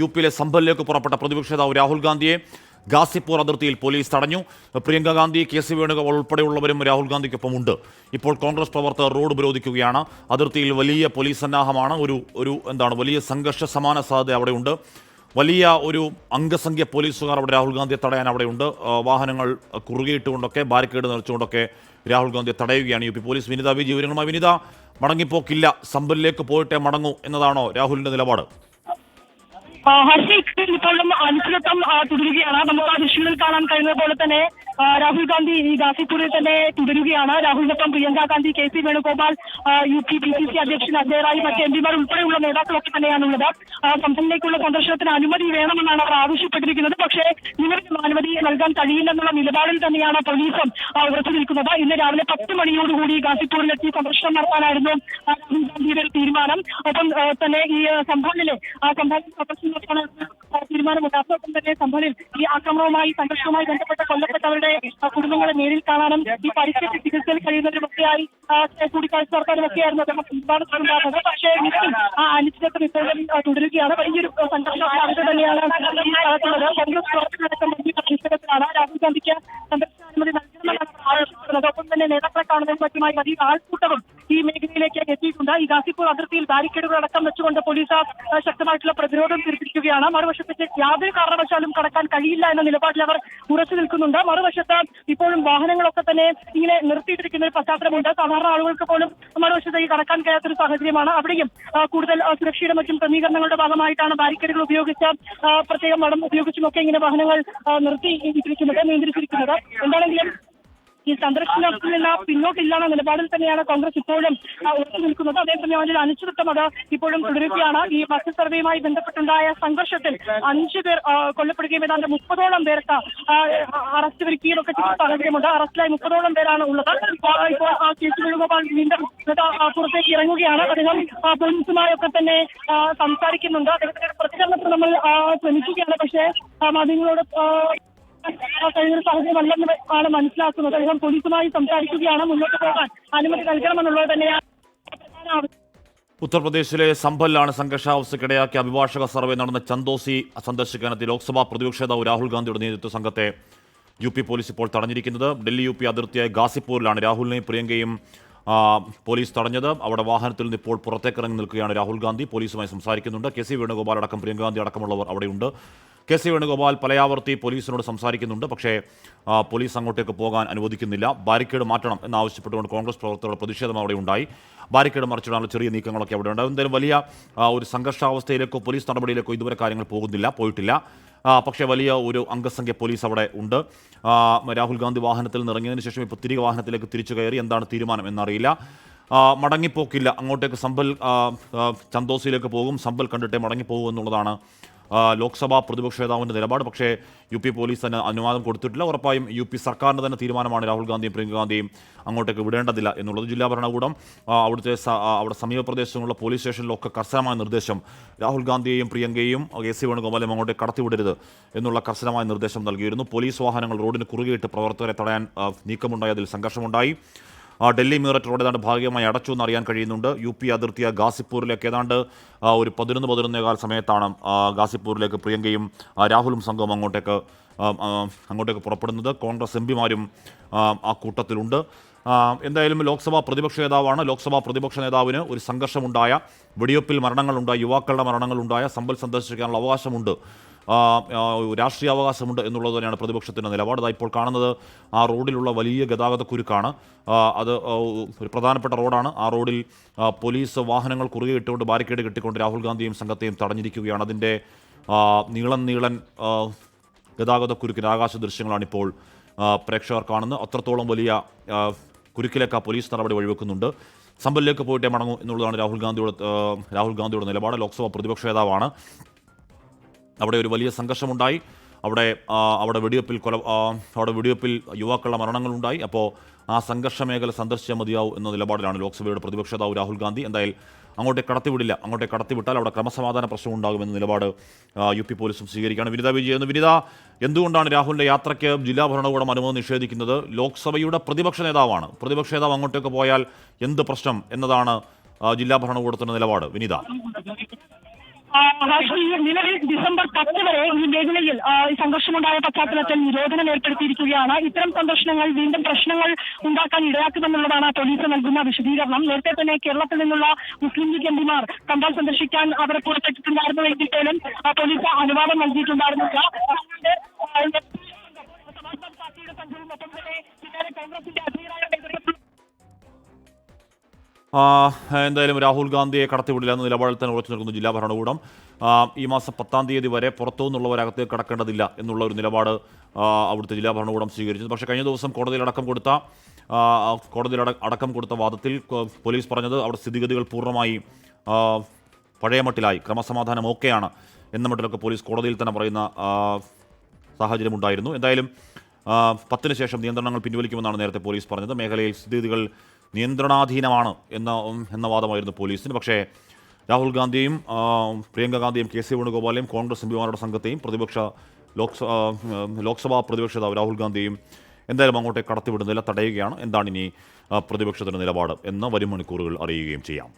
U പിയിലെ സംഭലിലേക്ക് പുറപ്പെട്ട പ്രതിപക്ഷ നേതാവ് രാഹുൽ ഗാന്ധിയെ ഗാസിപ്പൂർ അതിർത്തിയിൽ പോലീസ് തടഞ്ഞു. പ്രിയങ്ക ഗാന്ധി കെ സി വേണുഗോപാൽ ഉൾപ്പെടെയുള്ളവരും രാഹുൽ ഗാന്ധിക്കൊപ്പമുണ്ട്. ഇപ്പോൾ കോൺഗ്രസ് പ്രവർത്തകർ റോഡ് ഉപരോധിക്കുകയാണ്. അതിർത്തിയിൽ വലിയ പോലീസ് സന്നാഹമാണ്. ഒരു ഒരു എന്താണ് വലിയ സംഘർഷ സമാന സാധ്യത അവിടെയുണ്ട്. വലിയ ഒരു അംഗസംഖ്യ പോലീസുകാർ അവിടെ രാഹുൽ ഗാന്ധിയെ തടയാൻ അവിടെയുണ്ട്. വാഹനങ്ങൾ കുറുകിയിട്ടുകൊണ്ടൊക്കെ ബാരിക്കേഡ് നിറച്ചുകൊണ്ടൊക്കെ രാഹുൽ ഗാന്ധിയെ തടയുകയാണ് U P police. Vinitha V വിവരങ്ങളുമായി വിനിത മടങ്ങിപ്പോക്കില്ല. സമ്പലിലേക്ക് പോയിട്ടേ മടങ്ങൂ എന്നതാണോ രാഹുലിന്റെ നിലപാട്? ഹർഷി ഇപ്പോഴും അനിശ്ചിതത്വം തുടരുകയാണ്. നമുക്ക് ആ ദൃശ്യങ്ങളിൽ കാണാൻ കഴിയുന്നത് പോലെ തന്നെ രാഹുൽ ഗാന്ധി ഈ ഗാസിപ്പൂരിൽ തന്നെ തുടരുകയാണ്. രാഹുലിനൊപ്പം Priyanka Gandhi K C Venugopal U P B C C അധ്യക്ഷൻ അജയ് മറ്റ് എം പിമാർ ഉൾപ്പെടെയുള്ള നേതാക്കളൊക്കെ തന്നെയാണുള്ളത്. സംസ്ഥാനത്തേക്കുള്ള സന്ദർശനത്തിന് അനുമതി വേണമെന്നാണ് അവർ ആവശ്യപ്പെട്ടിരിക്കുന്നത്. പക്ഷേ ഇവർക്ക് അനുമതി നൽകാൻ കഴിയില്ലെന്നുള്ള നിലപാടിൽ തന്നെയാണ് പോലീസും ഉറച്ചു നിൽക്കുന്നത്. ഇന്ന് രാവിലെ പത്ത് മണിയോടുകൂടി ഗാസിപ്പൂരിലെത്തി സന്ദർശനം നടത്താനായിരുന്നു രാഹുൽ ഗാന്ധിയുടെ തീരുമാനം. ഒപ്പം തന്നെ ഈ സംഭവനിലെ സംഭവത്തിൽ സന്ദർശനം നടത്താനുള്ള ആ, തീരുമാനമുണ്ട്. അതോടൊപ്പം തന്നെ സംഭവനിൽ ഈ ആക്രമണവുമായി സംഘർഷവുമായി ബന്ധപ്പെട്ട കൊല്ലപ്പെട്ടവരുടെ ആ, കുടുംബങ്ങളെ നേരിൽ കാണാനും ഈ പരിക്കേറ്റ് ചികിത്സയിൽ കഴിയുന്നവരുമൊക്കെയായി ആ, കൂടിക്കാഴ്ച നടത്താനും ഒക്കെയായിരുന്നു അദ്ദേഹം ഉണ്ടാകുന്നത് പക്ഷേ ആ അനിശ്ചിതത്വം ഇപ്പോഴും തുടരുകയാണ്. വലിയൊരു സംഘർഷ തന്നെയാണ് ഈ രാഹുൽ ഗാന്ധിക്ക് സന്ദർശനാനുമതി നൽകണമെന്നാണ് അവർ ആവശ്യപ്പെടുന്നത്. ഒപ്പം തന്നെ നേതാക്കളെ കാണുന്നതിന് മറ്റുമായി വലിയ ആൾക്കൂട്ടവും ഈ മേഖലയിലേക്ക് എത്തിയിട്ടുണ്ട്. ഈ ഗാസിപ്പൂർ അതിർത്തിയിൽ ബാരിക്കേഡുകൾ അടക്കം വെച്ചുകൊണ്ട് പോലീസ് ശക്തമായിട്ടുള്ള പ്രതിരോധം തീർത്തിരിക്കുകയാണ്. മറുവശത്തേക്ക് യാതൊരു കാരണവശാലും കടക്കാൻ കഴിയില്ല എന്ന നിലപാടിൽ അവർ ഉറച്ചു നിൽക്കുന്നുണ്ട്. മറുവശത്ത് ഇപ്പോഴും വാഹനങ്ങളൊക്കെ തന്നെ ഇങ്ങനെ നിർത്തിയിട്ടിരിക്കുന്ന ഒരു പശ്ചാത്തലമുണ്ട്. സാധാരണ ആളുകൾക്ക് പോലും മറുവശത്തേക്ക് കടക്കാൻ കഴിയാത്തൊരു സാഹചര്യമാണ്. അവിടെയും കൂടുതൽ സുരക്ഷയുടെ മറ്റും ക്രമീകരണങ്ങളുടെ ഭാഗമായിട്ടാണ് ബാരിക്കേഡുകൾ ഉപയോഗിച്ച് പ്രത്യേകം മടം ഉപയോഗിച്ചുമൊക്കെ ഇങ്ങനെ വാഹനങ്ങൾ നിർത്തി ഇട്ടിരിക്കുന്നത് നിയന്ത്രിച്ചിരിക്കുന്നത്. എന്താണെങ്കിലും ഈ സന്ദർശനത്തിൽ നിന്ന് പിന്നോട്ടില്ലാന്ന നിലപാടിൽ തന്നെയാണ് കോൺഗ്രസ് ഇപ്പോഴും ഒത്തു നിൽക്കുന്നത്. അതേസമയം അതിന്റെ അനിശ്ചിതത്വം അത് ഇപ്പോഴും തുടരുകയാണ്. ഈ ബസ് സർവേയുമായി ബന്ധപ്പെട്ടുണ്ടായ സംഘർഷത്തിൽ അഞ്ചു പേർ കൊല്ലപ്പെടുകയും ഏതാണ്ട് മുപ്പതോളം പേർക്ക് അറസ്റ്റ് വരിക്കുകയും ഒക്കെ ചെയ്ത സാഹചര്യമുണ്ട് അറസ്റ്റിലായി മുപ്പതോളം പേരാണ് ഉള്ളത്. ഇപ്പോൾ ആ കേസ് വേണുഗോപാൽ വീണ്ടും പുറത്തേക്ക് ഇറങ്ങുകയാണ്. അദ്ദേഹം പോലീസുമായൊക്കെ തന്നെ സംസാരിക്കുന്നുണ്ട്. അദ്ദേഹത്തിന്റെ പ്രതികരണത്തിന് നമ്മൾ ശ്രമിക്കുകയാണ്. പക്ഷേ മാധ്യമങ്ങളോട് കഴിയുന്ന സാഹചര്യമല്ലെന്ന് ആണ് മനസ്സിലാക്കുന്നത്. അദ്ദേഹം പോലീസുമായി സംസാരിക്കുകയാണ് മുന്നോട്ട് പോകാൻ. അനുമതി നൽകണമെന്നുള്ളത് തന്നെയാണ്. ഉത്തർപ്രദേശിലെ സംഭലിലാണ് സംഘർഷാവസ്ഥയ്ക്കിടയാക്കി അഭിഭാഷക സർവേ നടന്ന ചന്ദോസി സന്ദർശിക്കാനെത്തി ലോക്സഭാ പ്രതിപക്ഷ നേതാവ് രാഹുൽ ഗാന്ധിയുടെ നേതൃത്വ സംഘത്തെ. യു പി പോലീസ് ഇപ്പോൾ തടഞ്ഞിരിക്കുന്നത്. ഡൽഹി യു പി അതിർത്തിയായ ഗാസിപ്പൂരിലാണ്. രാഹുലിനെയും പ്രിയങ്കയും പോലീസ് തടഞ്ഞത്. അവിടെ വാഹനത്തിൽ നിന്ന് ഇപ്പോൾ പുറത്തേക്ക് ഇറങ്ങി നിൽക്കുകയാണ് രാഹുൽ ഗാന്ധി. പോലീസുമായി സംസാരിക്കുന്നുണ്ട്. കെ സി വേണുഗോപാൽ അടക്കം പ്രിയങ്ക ഗാന്ധി അടക്കമുള്ളവർ അവിടെയുണ്ട് കെ സി വേണുഗോപാൽ പലയാവർത്തി പോലീസിനോട് സംസാരിക്കുന്നുണ്ട്. പക്ഷേ പോലീസ് അങ്ങോട്ടേക്ക് പോകാൻ അനുവദിക്കുന്നില്ല. ബാരിക്കേഡ് മാറ്റണം എന്നാവശ്യപ്പെട്ടുകൊണ്ട് കോൺഗ്രസ് പ്രവർത്തകരുടെ പ്രതിഷേധം അവിടെ ഉണ്ടായി. ബാരിക്കേഡ് മറിച്ചിടാനുള്ള ചെറിയ നീക്കങ്ങളൊക്കെ അവിടെ ഉണ്ട്. എന്തായാലും വലിയ ഒരു സംഘർഷാവസ്ഥയിലേക്കോ പോലീസ് നടപടിയിലേക്കോ ഇതുവരെ കാര്യങ്ങൾ പോകുന്നില്ല പോയിട്ടില്ല. പക്ഷേ വലിയ ഒരു അംഗസംഖ്യ പോലീസ് അവിടെ ഉണ്ട്. രാഹുൽ ഗാന്ധി വാഹനത്തിൽ നിന്ന് ഇറങ്ങിയതിനു ശേഷം ഇപ്പോൾ തിരികെ വാഹനത്തിലേക്ക് തിരിച്ചു കയറി. എന്താണ് തീരുമാനം എന്നറിയില്ല. മടങ്ങിപ്പോക്കില്ല. അങ്ങോട്ടേക്ക് സമ്പൽ ചന്തോസിലേക്ക് പോകും. സമ്പൽ കണ്ടിട്ടേ മടങ്ങിപ്പോകൂ എന്നുള്ളതാണ് ലോക്സഭാ പ്രതിപക്ഷ നേതാവിന്റെ നിലപാട്. പക്ഷേ യു പി പോലീസ് തന്നെ അനുവാദം കൊടുത്തിട്ടില്ല. ഉറപ്പായും യു പി സർക്കാരിന്റെ തന്നെ തീരുമാനമാണ് രാഹുൽ ഗാന്ധിയും പ്രിയങ്ക ഗാന്ധിയും അങ്ങോട്ടേക്ക് വിടേണ്ടതില്ല എന്നുള്ളത് ജില്ലാ ഭരണകൂടം അവിടുത്തെ അവിടെ സമീപ പ്രദേശങ്ങളിലുള്ള പോലീസ് സ്റ്റേഷനിലൊക്കെ കർശനമായ നിർദ്ദേശം രാഹുൽ ഗാന്ധിയെയും പ്രിയങ്കയെയും കെ സി വേണുഗോപാലും അങ്ങോട്ടേക്ക് കടത്തിവിടരുത് എന്നുള്ള കർശനമായ നിർദ്ദേശം നൽകിയിരുന്നു. പോലീസ് വാഹനങ്ങൾ റോഡിന് കുറുകെയിട്ട് പ്രവർത്തകരെ തടയാൻ നീക്കമുണ്ടായതിൽ സംഘർഷമുണ്ടായി. ഡൽഹി മീററ്റ് റോഡ് ഏതാണ്ട് ഭാഗികമായി അടച്ചു എന്ന് അറിയാൻ കഴിയുന്നുണ്ട്. യു പി അതിർത്തിയ ഗാസിപ്പൂരിലേക്ക് ഏതാണ്ട് ഒരു പതിനൊന്ന് പതിനൊന്നേകാൽ സമയത്താണ് ഗാസിപ്പൂരിലേക്ക് പ്രിയങ്കയും രാഹുലും സംഘവും അങ്ങോട്ടേക്ക് അങ്ങോട്ടേക്ക് പുറപ്പെടുന്നത്. കോൺഗ്രസ് എം പിമാരും ആ കൂട്ടത്തിലുണ്ട്. എന്തായാലും ലോക്സഭാ പ്രതിപക്ഷ നേതാവാണ്. ലോക്സഭാ പ്രതിപക്ഷ നേതാവിന് ഒരു സംഘർഷമുണ്ടായ വെടിവെപ്പിൽ മരണങ്ങളുണ്ടായ യുവാക്കളുടെ മരണങ്ങളുണ്ടായ സമ്പൽ സന്ദർശിക്കാനുള്ള അവകാശമുണ്ട്. ആ, ആ, രാഷ്ട്രീയ അവകാശമുണ്ട് എന്നുള്ളത് തന്നെയാണ് പ്രതിപക്ഷത്തിന്റെ നിലപാട്. ഇപ്പോൾ കാണുന്നത് ആ റോഡിലുള്ള വലിയ ഗതാഗത കുരുക്കാണ് അത് ഒരു പ്രധാനപ്പെട്ട റോഡാണ്. ആ റോഡിൽ പോലീസ് വാഹനങ്ങൾ കുറുകെ ഇട്ടുകൊണ്ട് ബാരിക്കേഡ് കെട്ടിക്കൊണ്ട് രാഹുൽ ഗാന്ധിയും സംഘത്തെയും തടഞ്ഞിരിക്കുകയാണ്. അതിന്റെ നീളൻ നീളൻ ആ, ഗതാഗത കുരുക്കിന്റെ ആകാശ ദൃശ്യങ്ങളാണ് ഇപ്പോൾ പ്രേക്ഷകർ കാണുന്നത്. അത്രത്തോളം വലിയ കുരുക്കിലേക്ക് ആ പോലീസ് നടപടി വഴിവെക്കുന്നുണ്ട്. സമ്പലിലേക്ക് പോയിട്ടേ മടങ്ങൂ എന്നുള്ളതാണ് രാഹുൽ ഗാന്ധിയുടെ രാഹുൽ ഗാന്ധിയുടെ നിലപാട്. ലോക്സഭാ പ്രതിപക്ഷ നേതാവാണ്. അവിടെ ഒരു വലിയ സംഘർഷമുണ്ടായി. അവിടെ അവിടെ വെടിവെപ്പിൽ കൊല അവിടെ വെടിവെപ്പിൽ യുവാക്കളുടെ മരണങ്ങളുണ്ടായി. അപ്പോൾ ആ സംഘർഷ മേഖല സന്ദർശിച്ചാൽ മതിയാവും എന്ന നിലപാടിലാണ് ലോക്സഭയുടെ പ്രതിപക്ഷ നേതാവ് രാഹുൽ ഗാന്ധി. എന്തായാലും അങ്ങോട്ടേ കടത്തിവിടില്ല. അങ്ങോട്ടേ കടത്തിവിട്ടാൽ അവിടെ ക്രമസമാധാന പ്രശ്നം ഉണ്ടാകുമെന്ന നിലപാട് യു പി പോലീസും സ്വീകരിക്കുകയാണ്. വിനിത വിജയ് എന്ന് വിനിത എന്തുകൊണ്ടാണ് രാഹുലിന്റെ യാത്രയ്ക്ക് ജില്ലാ ഭരണകൂടം അനുമതി നിഷേധിക്കുന്നത്? ലോക്സഭയുടെ പ്രതിപക്ഷ നേതാവാണ്. പ്രതിപക്ഷ നേതാവ് അങ്ങോട്ടേക്ക് പോയാൽ എന്ത് പ്രശ്നം എന്നതാണ് ജില്ലാ ഭരണകൂടത്തിന്റെ നിലപാട്. വിനിത. നിലവിൽ ഡിസംബർ പത്ത് വരെ ഈ മേഖലയിൽ സംഘർഷമുണ്ടായ പശ്ചാത്തലത്തിൽ നിരോധനം ഏർപ്പെടുത്തിയിരിക്കുകയാണ്. ഇത്തരം സംഘർഷങ്ങൾ വീണ്ടും പ്രശ്നങ്ങൾ ഉണ്ടാക്കാൻ ഇടയാക്കുമെന്നുള്ളതാണ് പോലീസ് നൽകുന്ന വിശദീകരണം. നേരത്തെ തന്നെ കേരളത്തിൽ നിന്നുള്ള മുസ്ലിം ലീഗ് എംപിമാർ കണ്ടാൽ സന്ദർശിക്കാൻ അവരെ പുറപ്പെട്ടിട്ടുണ്ടായിരുന്നുവെങ്കിൽ പോലും ആ, പോലീസ് അനുവാദം നൽകിയിട്ടുണ്ടായിരുന്നില്ല. എന്തായാലും രാഹുൽ ഗാന്ധിയെ കടത്തിവിടില്ല എന്ന നിലപാടിൽ തന്നെ ഉറച്ചു നിൽക്കുന്നു ജില്ലാ ഭരണകൂടം. ഈ മാസം പത്താം തീയതി വരെ പുറത്തു നിന്നുള്ളവരകത്ത് കടക്കേണ്ടതില്ല എന്നുള്ള ഒരു നിലപാട് അവിടുത്തെ ജില്ലാ ഭരണകൂടം സ്വീകരിച്ചത് പക്ഷേ കഴിഞ്ഞ ദിവസം കോടതിയിലടക്കം കൊടുത്ത കോടതിയിൽ അടക്കം കൊടുത്ത വാദത്തിൽ പോലീസ് പറഞ്ഞത് അവിടെ സ്ഥിതിഗതികൾ പൂർണമായി പഴയ മട്ടിലായി ക്രമസമാധാനം ഓക്കെയാണ് എന്ന മട്ടിലൊക്കെ പോലീസ് കോടതിയിൽ തന്നെ പറയുന്ന സാഹചര്യം സാഹചര്യമുണ്ടായിരുന്നു എന്തായാലും പത്തിന് ശേഷം നിയന്ത്രണങ്ങൾ പിൻവലിക്കുമെന്നാണ് നേരത്തെ പോലീസ് പറഞ്ഞത്. മേഖലയിൽ സ്ഥിതിഗതികൾ നിയന്ത്രണാധീനമാണ് എന്ന എന്ന വാദമായിരുന്നു പോലീസിന്. പക്ഷേ രാഹുൽ ഗാന്ധിയും പ്രിയങ്ക ഗാന്ധിയും കെ സി വേണുഗോപാലെയും കോൺഗ്രസ് എംപിമാരുടെ സംഘത്തെയും പ്രതിപക്ഷ ലോക്സഭ ലോക്സഭാ പ്രതിപക്ഷ നേതാവ് രാഹുൽ ഗാന്ധിയും എന്തായാലും അങ്ങോട്ടേക്ക് കടത്തിവിടുന്നില്ല തടയുകയാണ്. എന്താണ് ഇനി പ്രതിപക്ഷത്തിന്റെ നിലപാട് എന്ന് വരും മണിക്കൂറുകൾ അറിയുകയും ചെയ്യാം.